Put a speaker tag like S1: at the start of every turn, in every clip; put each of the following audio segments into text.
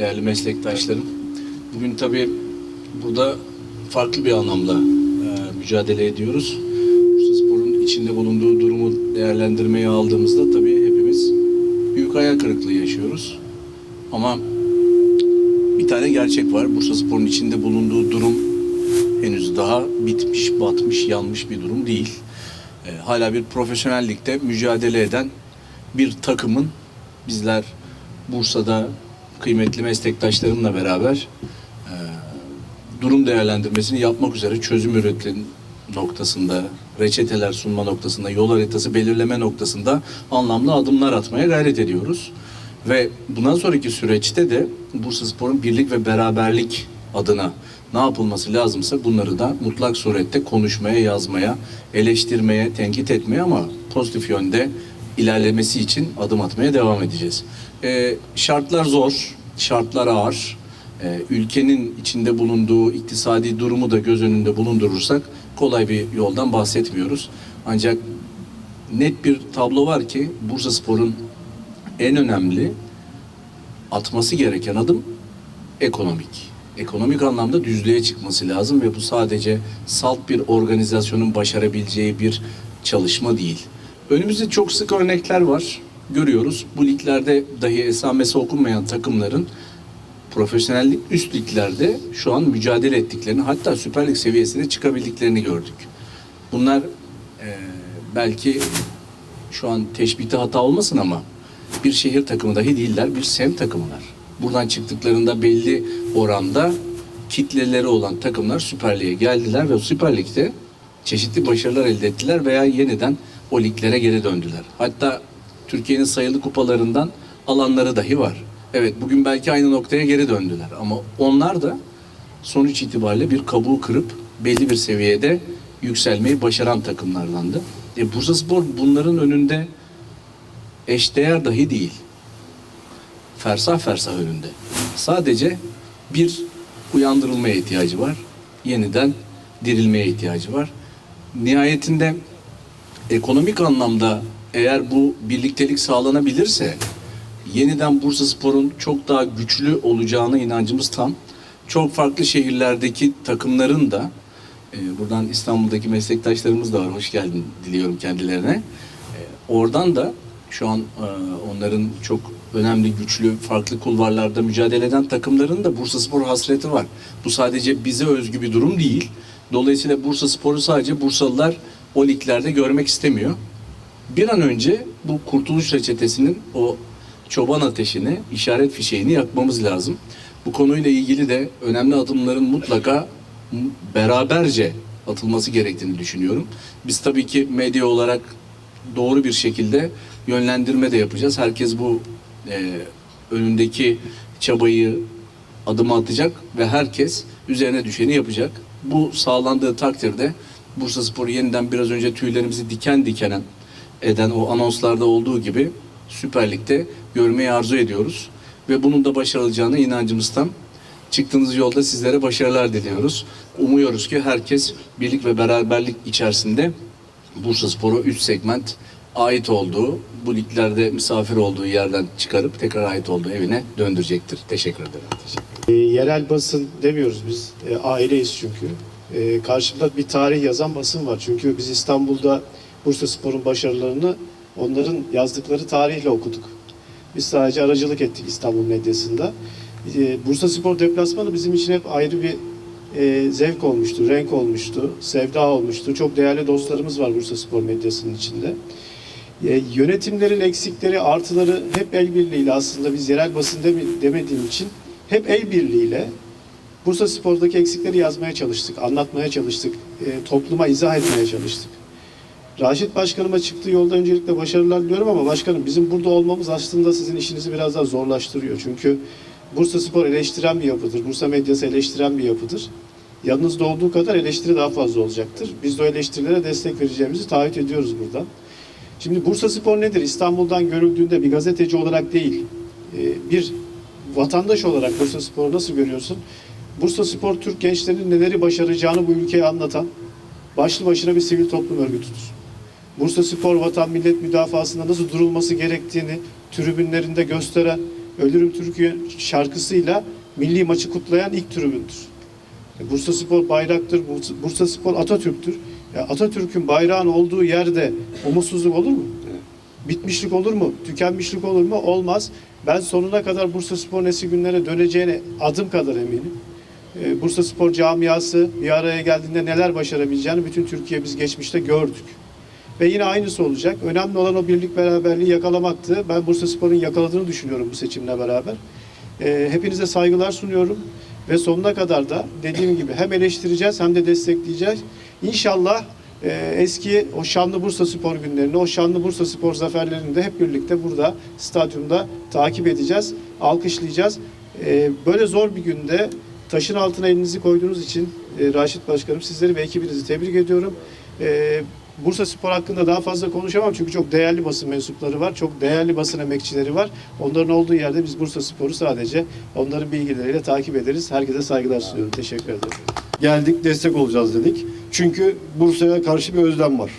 S1: değerli meslektaşlarım. Bugün tabii burada farklı bir anlamda e, mücadele ediyoruz. Bursa Spor'un içinde bulunduğu durumu değerlendirmeye aldığımızda tabii hepimiz büyük hayal kırıklığı yaşıyoruz. Ama bir tane gerçek var. Bursa Spor'un içinde bulunduğu durum henüz daha bitmiş, batmış, yanmış bir durum değil. E, hala bir profesyonellikte mücadele eden bir takımın bizler Bursa'da kıymetli meslektaşlarımla beraber e, durum değerlendirmesini yapmak üzere çözüm üretim noktasında, reçeteler sunma noktasında, yol haritası belirleme noktasında anlamlı adımlar atmaya gayret ediyoruz. Ve bundan sonraki süreçte de Bursa Spor'un birlik ve beraberlik adına ne yapılması lazımsa bunları da mutlak surette konuşmaya, yazmaya, eleştirmeye, tenkit etmeye ama pozitif yönde ilerlemesi için adım atmaya devam edeceğiz. Ee, şartlar zor, şartlar ağır. Ee, ülkenin içinde bulunduğu iktisadi durumu da göz önünde bulundurursak kolay bir yoldan bahsetmiyoruz. Ancak net bir tablo var ki Bursa Spor'un en önemli atması gereken adım ekonomik. Ekonomik anlamda düzlüğe çıkması lazım ve bu sadece salt bir organizasyonun başarabileceği bir çalışma değil. Önümüzde çok sık örnekler var. Görüyoruz. Bu liglerde dahi esamesi okunmayan takımların profesyonellik üst liglerde şu an mücadele ettiklerini hatta Süper Lig seviyesine çıkabildiklerini gördük. Bunlar eee, belki şu an teşbihte hata olmasın ama bir şehir takımı dahi değiller, bir semt takımılar. Buradan çıktıklarında belli oranda kitleleri olan takımlar Süper Lig'e geldiler ve Süper Lig'de çeşitli başarılar elde ettiler veya yeniden o liglere geri döndüler. Hatta Türkiye'nin sayılı kupalarından alanları dahi var. Evet bugün belki aynı noktaya geri döndüler ama onlar da sonuç itibariyle bir kabuğu kırıp belli bir seviyede yükselmeyi başaran takımlardandı. E, Bursaspor bunların önünde eşdeğer dahi değil. Fersah fersah önünde. Sadece bir uyandırılmaya ihtiyacı var. Yeniden dirilmeye ihtiyacı var. Nihayetinde ekonomik anlamda eğer bu birliktelik sağlanabilirse yeniden Bursaspor'un çok daha güçlü olacağına inancımız tam. Çok farklı şehirlerdeki takımların da e, buradan İstanbul'daki meslektaşlarımız da var. Hoş geldin diliyorum kendilerine. E, oradan da şu an e, onların çok önemli, güçlü, farklı kulvarlarda mücadele eden takımların da Bursaspor hasreti var. Bu sadece bize özgü bir durum değil. Dolayısıyla Bursaspor'u sadece Bursalılar o liglerde görmek istemiyor. Bir an önce bu kurtuluş reçetesinin o çoban ateşini, işaret fişeğini yakmamız lazım. Bu konuyla ilgili de önemli adımların mutlaka beraberce atılması gerektiğini düşünüyorum. Biz tabii ki medya olarak doğru bir şekilde yönlendirme de yapacağız. Herkes bu e, önündeki çabayı adım atacak ve herkes üzerine düşeni yapacak. Bu sağlandığı takdirde Bursa Spor'u yeniden biraz önce tüylerimizi diken diken eden o anonslarda olduğu gibi Süper Lig'de görmeyi arzu ediyoruz. Ve bunun da başarılacağına inancımız tam. Çıktığınız yolda sizlere başarılar diliyoruz. Umuyoruz ki herkes birlik ve beraberlik içerisinde Bursa Spor'u üst segment ait olduğu, bu liglerde misafir olduğu yerden çıkarıp tekrar ait olduğu evine döndürecektir. Teşekkür ederim. Teşekkür
S2: E, yerel basın demiyoruz biz. E, aileyiz çünkü. E, karşımda bir tarih yazan basın var. Çünkü biz İstanbul'da Bursa Spor'un başarılarını onların yazdıkları tarihle okuduk. Biz sadece aracılık ettik İstanbul medyasında. E, Bursa Spor deplasmanı bizim için hep ayrı bir e, zevk olmuştu, renk olmuştu, sevda olmuştu. Çok değerli dostlarımız var Bursa Spor medyasının içinde. E, yönetimlerin eksikleri, artıları hep el birliğiyle aslında biz yerel basın demediğim için hep el birliğiyle Bursa Spor'daki eksikleri yazmaya çalıştık, anlatmaya çalıştık, e, topluma izah etmeye çalıştık. Raşit Başkanıma çıktığı yolda öncelikle başarılar diliyorum ama başkanım bizim burada olmamız aslında sizin işinizi biraz daha zorlaştırıyor. Çünkü Bursa Spor eleştiren bir yapıdır, Bursa medyası eleştiren bir yapıdır. Yanınızda olduğu kadar eleştiri daha fazla olacaktır. Biz de o eleştirilere destek vereceğimizi taahhüt ediyoruz buradan. Şimdi Bursa Spor nedir? İstanbul'dan görüldüğünde bir gazeteci olarak değil, e, bir vatandaş olarak Bursa Spor'u nasıl görüyorsun? Bursa Spor Türk gençlerinin neleri başaracağını bu ülkeye anlatan başlı başına bir sivil toplum örgütüdür. Bursa Spor vatan millet müdafasında nasıl durulması gerektiğini tribünlerinde gösteren Ölürüm Türkiye şarkısıyla milli maçı kutlayan ilk tribündür. E, Bursa Spor bayraktır, Bursa- Spor Atatürk'tür. Ya Atatürk'ün bayrağın olduğu yerde umutsuzluk olur mu? Bitmişlik olur mu? Tükenmişlik olur mu? Olmaz. Ben sonuna kadar Bursa Spor'un eski günlere döneceğine adım kadar eminim. Ee, Bursa Spor camiası bir araya geldiğinde neler başarabileceğini bütün Türkiye biz geçmişte gördük. Ve yine aynısı olacak. Önemli olan o birlik beraberliği yakalamaktı. Ben Bursa Spor'un yakaladığını düşünüyorum bu seçimle beraber. Ee, hepinize saygılar sunuyorum. Ve sonuna kadar da dediğim gibi hem eleştireceğiz hem de destekleyeceğiz. İnşallah e, eski o şanlı Bursa Spor günlerini, o şanlı Bursa Spor zaferlerini de hep birlikte burada stadyumda takip edeceğiz, alkışlayacağız. Ee, böyle zor bir günde taşın altına elinizi koyduğunuz için e, Raşit Başkanım sizleri ve ekibinizi tebrik ediyorum. Ee, Bursa Spor hakkında daha fazla konuşamam çünkü çok değerli basın mensupları var, çok değerli basın emekçileri var. Onların olduğu yerde biz Bursa Spor'u sadece onların bilgileriyle takip ederiz. Herkese saygılar sunuyorum. Teşekkür ederim.
S3: geldik destek olacağız dedik. Çünkü Bursa'ya karşı bir özlem var.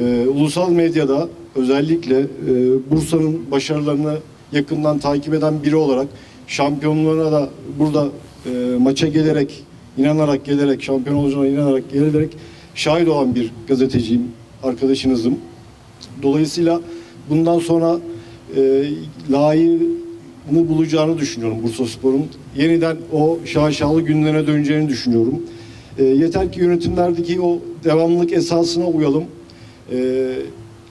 S3: Ee, ulusal medyada özellikle e, Bursa'nın başarılarını yakından takip eden biri olarak şampiyonluğuna da burada e, maça gelerek, inanarak gelerek, şampiyon olacağına inanarak gelerek şahit olan bir gazeteciyim, arkadaşınızım. Dolayısıyla bundan sonra e, layığını bulacağını düşünüyorum Bursa Spor'un. Yeniden o şaşalı günlerine döneceğini düşünüyorum. E, yeter ki yönetimlerdeki o devamlılık esasına uyalım. E,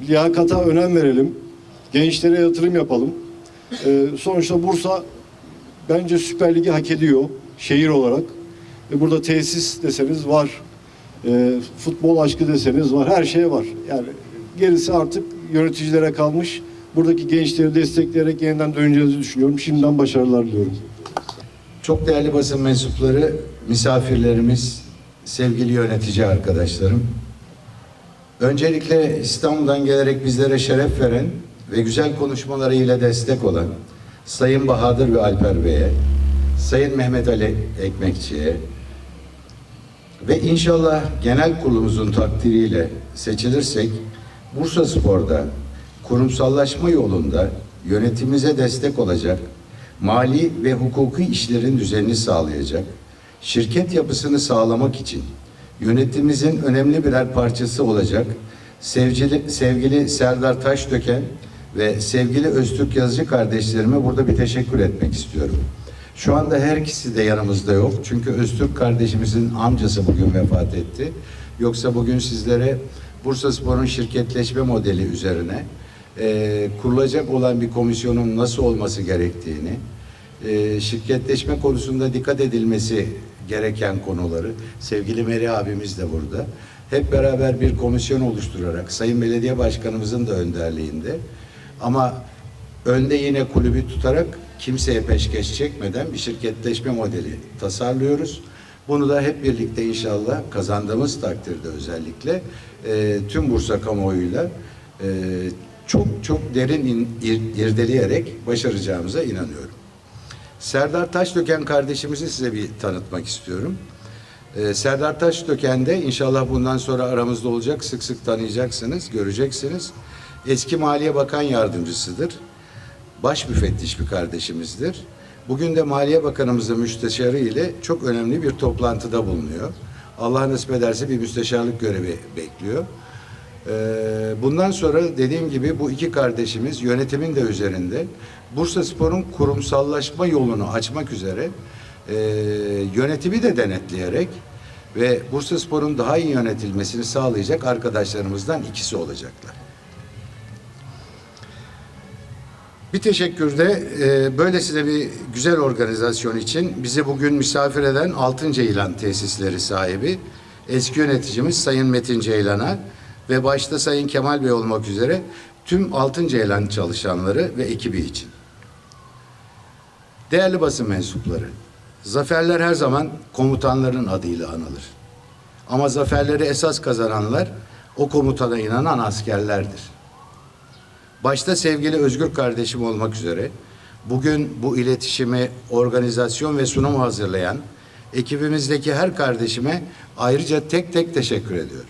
S3: liyakata önem verelim. Gençlere yatırım yapalım. E, sonuçta Bursa bence Süper Lig'i hak ediyor şehir olarak. E, burada tesis deseniz var. E, futbol aşkı deseniz var. Her şey var. Yani gerisi artık yöneticilere kalmış. Buradaki gençleri destekleyerek yeniden döneceğinizi düşünüyorum. Şimdiden başarılar diliyorum.
S4: Çok değerli basın mensupları, misafirlerimiz, sevgili yönetici arkadaşlarım. Öncelikle İstanbul'dan gelerek bizlere şeref veren ve güzel konuşmalarıyla destek olan Sayın Bahadır ve Alper Bey'e, Sayın Mehmet Ali Ekmekçi'ye ve inşallah genel kurulumuzun takdiriyle seçilirsek Bursa Spor'da kurumsallaşma yolunda yönetimimize destek olacak, mali ve hukuki işlerin düzenini sağlayacak, şirket yapısını sağlamak için yönetimimizin önemli birer parçası olacak sevgili, sevgili Serdar Taşdöken ve sevgili Öztürk Yazıcı kardeşlerime burada bir teşekkür etmek istiyorum. Şu anda her ikisi de yanımızda yok. Çünkü Öztürk kardeşimizin amcası bugün vefat etti. Yoksa bugün sizlere Bursa Spor'un şirketleşme modeli üzerine e, kurulacak olan bir komisyonun nasıl olması gerektiğini, e, şirketleşme konusunda dikkat edilmesi gereken konuları, sevgili Meri abimiz de burada, hep beraber bir komisyon oluşturarak, Sayın Belediye Başkanımızın da önderliğinde ama önde yine kulübü tutarak kimseye peşkeş çekmeden bir şirketleşme modeli tasarlıyoruz. Bunu da hep birlikte inşallah kazandığımız takdirde özellikle e, tüm Bursa kamuoyuyla e, çok çok derin in, ir- irdeleyerek başaracağımıza inanıyorum. Serdar Taşdöken kardeşimizi size bir tanıtmak istiyorum. Ee, Serdar Taşdöken de inşallah bundan sonra aramızda olacak. Sık sık tanıyacaksınız, göreceksiniz. Eski Maliye Bakan Yardımcısıdır. Baş müfettiş bir kardeşimizdir. Bugün de Maliye Bakanımızın müsteşarı ile çok önemli bir toplantıda bulunuyor. Allah nasip ederse bir müsteşarlık görevi bekliyor. Ee, Bundan sonra dediğim gibi bu iki kardeşimiz yönetimin de üzerinde Bursa Spor'un kurumsallaşma yolunu açmak üzere e, yönetimi de denetleyerek ve Bursa Spor'un daha iyi yönetilmesini sağlayacak arkadaşlarımızdan ikisi olacaklar. Bir teşekkür de e, böylesine bir güzel organizasyon için bizi bugün misafir eden Altın Ceylan tesisleri sahibi eski yöneticimiz Sayın Metin Ceylan'a ve başta Sayın Kemal Bey olmak üzere tüm Altın Ceylan çalışanları ve ekibi için. Değerli basın mensupları, zaferler her zaman komutanların adıyla anılır. Ama zaferleri esas kazananlar o komutana inanan askerlerdir. Başta sevgili Özgür kardeşim olmak üzere bugün bu iletişimi, organizasyon ve sunumu hazırlayan ekibimizdeki her kardeşime ayrıca tek tek teşekkür ediyorum.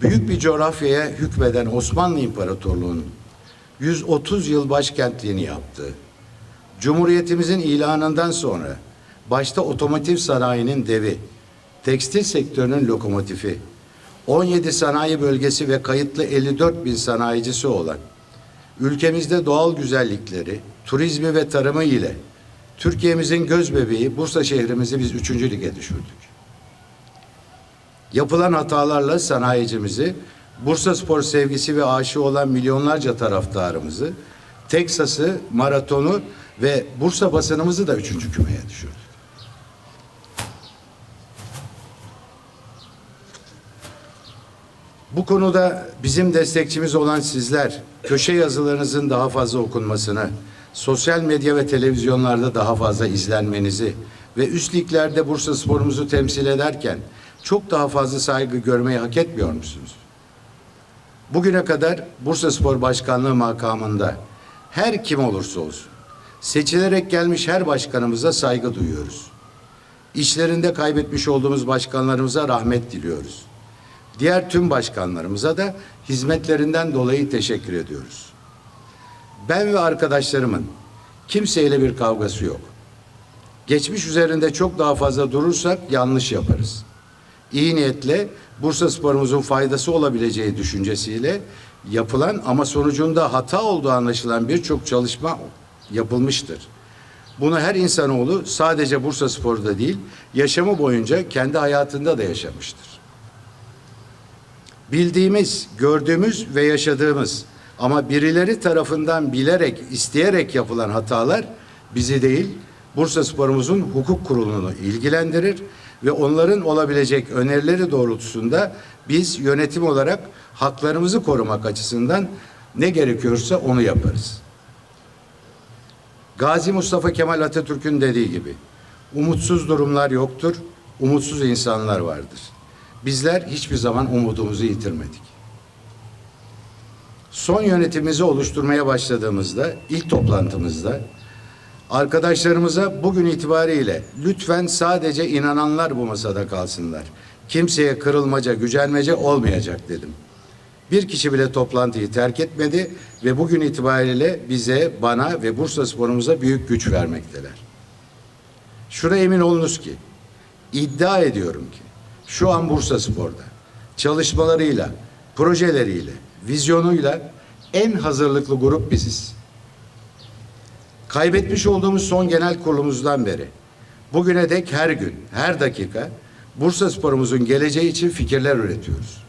S4: Büyük bir coğrafyaya hükmeden Osmanlı İmparatorluğu'nun 130 yıl başkentliğini yaptı. Cumhuriyetimizin ilanından sonra başta otomotiv sanayinin devi, tekstil sektörünün lokomotifi, 17 sanayi bölgesi ve kayıtlı 54 bin sanayicisi olan, ülkemizde doğal güzellikleri, turizmi ve tarımı ile Türkiye'mizin göz bebeği Bursa şehrimizi biz üçüncü lige düşürdük. Yapılan hatalarla sanayicimizi, Bursa spor sevgisi ve aşığı olan milyonlarca taraftarımızı, Teksas'ı, maratonu ve Bursa basınımızı da üçüncü kümeye düşürdük. Bu konuda bizim destekçimiz olan sizler, köşe yazılarınızın daha fazla okunmasını, sosyal medya ve televizyonlarda daha fazla izlenmenizi ve üst liglerde Bursa sporumuzu temsil ederken çok daha fazla saygı görmeyi hak etmiyor musunuz? Bugüne kadar Bursa Spor Başkanlığı makamında her kim olursa olsun seçilerek gelmiş her başkanımıza saygı duyuyoruz. İşlerinde kaybetmiş olduğumuz başkanlarımıza rahmet diliyoruz. Diğer tüm başkanlarımıza da hizmetlerinden dolayı teşekkür ediyoruz. Ben ve arkadaşlarımın kimseyle bir kavgası yok. Geçmiş üzerinde çok daha fazla durursak yanlış yaparız. İyi niyetle Bursa sporumuzun faydası olabileceği düşüncesiyle yapılan ama sonucunda hata olduğu anlaşılan birçok çalışma yapılmıştır. Bunu her insanoğlu sadece Bursa Spor'da değil, yaşamı boyunca kendi hayatında da yaşamıştır. Bildiğimiz, gördüğümüz ve yaşadığımız ama birileri tarafından bilerek, isteyerek yapılan hatalar bizi değil, Bursa Sporumuzun hukuk kurulunu ilgilendirir ve onların olabilecek önerileri doğrultusunda biz yönetim olarak haklarımızı korumak açısından ne gerekiyorsa onu yaparız. Gazi Mustafa Kemal Atatürk'ün dediği gibi umutsuz durumlar yoktur, umutsuz insanlar vardır. Bizler hiçbir zaman umudumuzu yitirmedik. Son yönetimimizi oluşturmaya başladığımızda, ilk toplantımızda arkadaşlarımıza bugün itibariyle lütfen sadece inananlar bu masada kalsınlar. Kimseye kırılmaca, gücenmece olmayacak dedim. Bir kişi bile toplantıyı terk etmedi ve bugün itibariyle bize, bana ve Bursa sporumuza büyük güç vermekteler. Şuna emin olunuz ki, iddia ediyorum ki, şu an Bursa Spor'da çalışmalarıyla, projeleriyle, vizyonuyla en hazırlıklı grup biziz. Kaybetmiş olduğumuz son genel kurulumuzdan beri bugüne dek her gün, her dakika Bursa Spor'umuzun geleceği için fikirler üretiyoruz.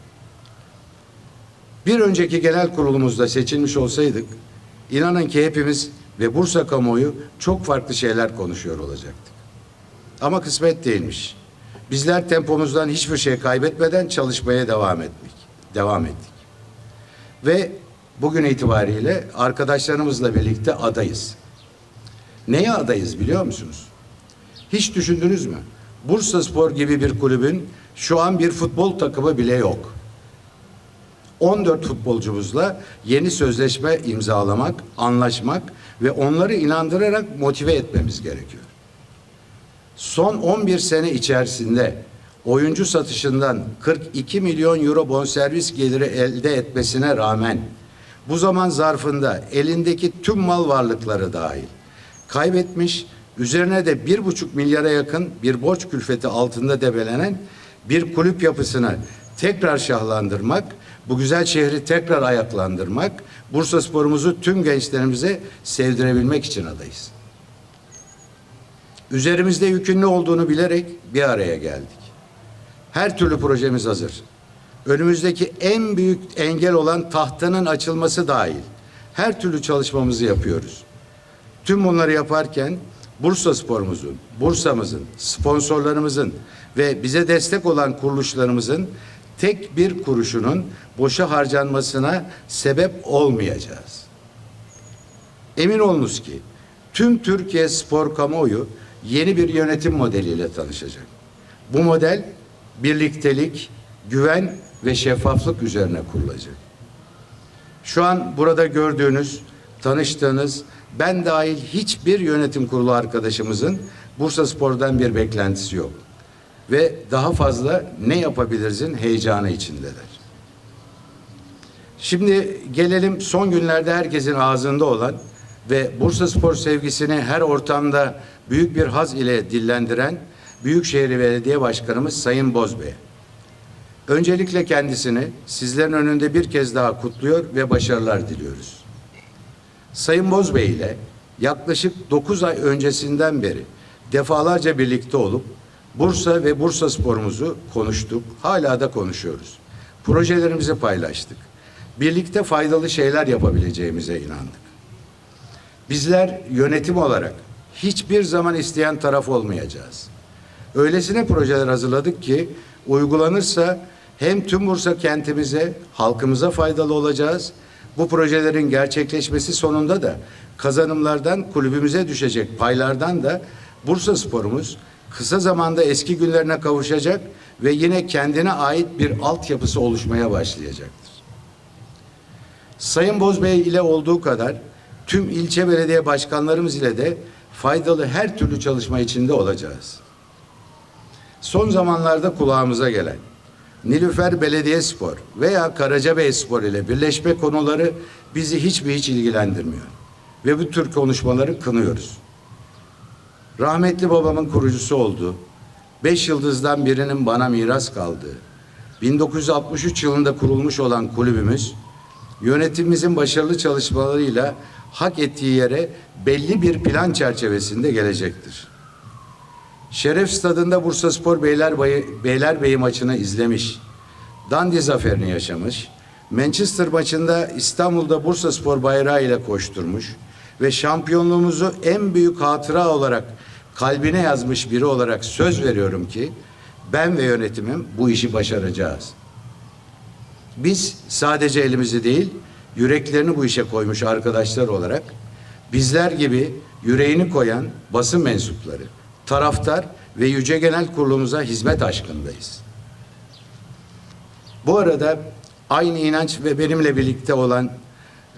S4: Bir önceki genel kurulumuzda seçilmiş olsaydık, inanın ki hepimiz ve Bursa kamuoyu çok farklı şeyler konuşuyor olacaktık. Ama kısmet değilmiş. Bizler tempomuzdan hiçbir şey kaybetmeden çalışmaya devam ettik. Devam ettik. Ve bugün itibariyle arkadaşlarımızla birlikte adayız. Neye adayız biliyor musunuz? Hiç düşündünüz mü? Bursa Spor gibi bir kulübün şu an bir futbol takımı bile yok. 14 futbolcumuzla yeni sözleşme imzalamak, anlaşmak ve onları inandırarak motive etmemiz gerekiyor. Son 11 sene içerisinde oyuncu satışından 42 milyon euro bonservis geliri elde etmesine rağmen bu zaman zarfında elindeki tüm mal varlıkları dahil kaybetmiş, üzerine de bir buçuk milyara yakın bir borç külfeti altında debelenen bir kulüp yapısını tekrar şahlandırmak, bu güzel şehri tekrar ayaklandırmak, Bursa sporumuzu tüm gençlerimize sevdirebilmek için adayız. Üzerimizde yükün ne olduğunu bilerek bir araya geldik. Her türlü projemiz hazır. Önümüzdeki en büyük engel olan tahtanın açılması dahil her türlü çalışmamızı yapıyoruz. Tüm bunları yaparken Bursa sporumuzun, Bursa'mızın, sponsorlarımızın ve bize destek olan kuruluşlarımızın tek bir kuruşunun boşa harcanmasına sebep olmayacağız. Emin olunuz ki tüm Türkiye spor kamuoyu yeni bir yönetim modeliyle tanışacak. Bu model birliktelik, güven ve şeffaflık üzerine kurulacak. Şu an burada gördüğünüz, tanıştığınız, ben dahil hiçbir yönetim kurulu arkadaşımızın Bursa Spor'dan bir beklentisi yok. Ve daha fazla ne yapabilirizin heyecanı içindeler. Şimdi gelelim son günlerde herkesin ağzında olan ve Bursa Spor sevgisini her ortamda büyük bir haz ile dillendiren Büyükşehir Belediye Başkanımız Sayın Bozbey. Öncelikle kendisini sizlerin önünde bir kez daha kutluyor ve başarılar diliyoruz. Sayın Bozbey ile yaklaşık 9 ay öncesinden beri defalarca birlikte olup Bursa ve Bursa sporumuzu konuştuk. Hala da konuşuyoruz. Projelerimizi paylaştık. Birlikte faydalı şeyler yapabileceğimize inandık. Bizler yönetim olarak hiçbir zaman isteyen taraf olmayacağız. Öylesine projeler hazırladık ki uygulanırsa hem tüm Bursa kentimize, halkımıza faydalı olacağız. Bu projelerin gerçekleşmesi sonunda da kazanımlardan kulübümüze düşecek paylardan da Bursa sporumuz kısa zamanda eski günlerine kavuşacak ve yine kendine ait bir altyapısı oluşmaya başlayacaktır. Sayın Bozbey ile olduğu kadar tüm ilçe belediye başkanlarımız ile de faydalı her türlü çalışma içinde olacağız. Son zamanlarda kulağımıza gelen Nilüfer Belediyespor veya Karacabey Spor ile birleşme konuları bizi hiç mi hiç ilgilendirmiyor. Ve bu tür konuşmaları kınıyoruz. Rahmetli babamın kurucusu olduğu, beş yıldızdan birinin bana miras kaldığı, 1963 yılında kurulmuş olan kulübümüz, yönetimimizin başarılı çalışmalarıyla hak ettiği yere belli bir plan çerçevesinde gelecektir. Şeref Stadında Bursaspor Beylerbeyi, Beylerbeyi maçını izlemiş. Dundee zaferini yaşamış. Manchester maçında İstanbul'da Bursaspor bayrağı ile koşturmuş ve şampiyonluğumuzu en büyük hatıra olarak kalbine yazmış biri olarak söz veriyorum ki ben ve yönetimim bu işi başaracağız. Biz sadece elimizi değil, yüreklerini bu işe koymuş arkadaşlar olarak bizler gibi yüreğini koyan basın mensupları, taraftar ve Yüce Genel Kurulumuza hizmet aşkındayız. Bu arada aynı inanç ve benimle birlikte olan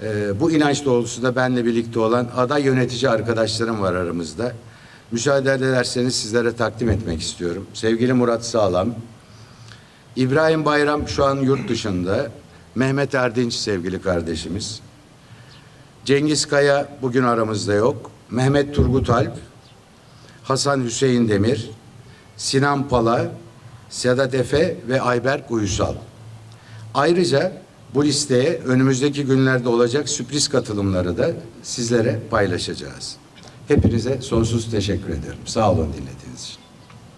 S4: e, bu inanç doğrultusunda benle birlikte olan aday yönetici arkadaşlarım var aramızda. Müsaade ederseniz sizlere takdim etmek istiyorum. Sevgili Murat Sağlam, İbrahim Bayram şu an yurt dışında. Mehmet Erdinç sevgili kardeşimiz. Cengiz Kaya bugün aramızda yok. Mehmet Turgut Alp, Hasan Hüseyin Demir, Sinan Pala, Sedat Efe ve Ayberk Uysal. Ayrıca bu listeye önümüzdeki günlerde olacak sürpriz katılımları da sizlere paylaşacağız. Hepinize sonsuz teşekkür ederim. Sağ olun dinlediğiniz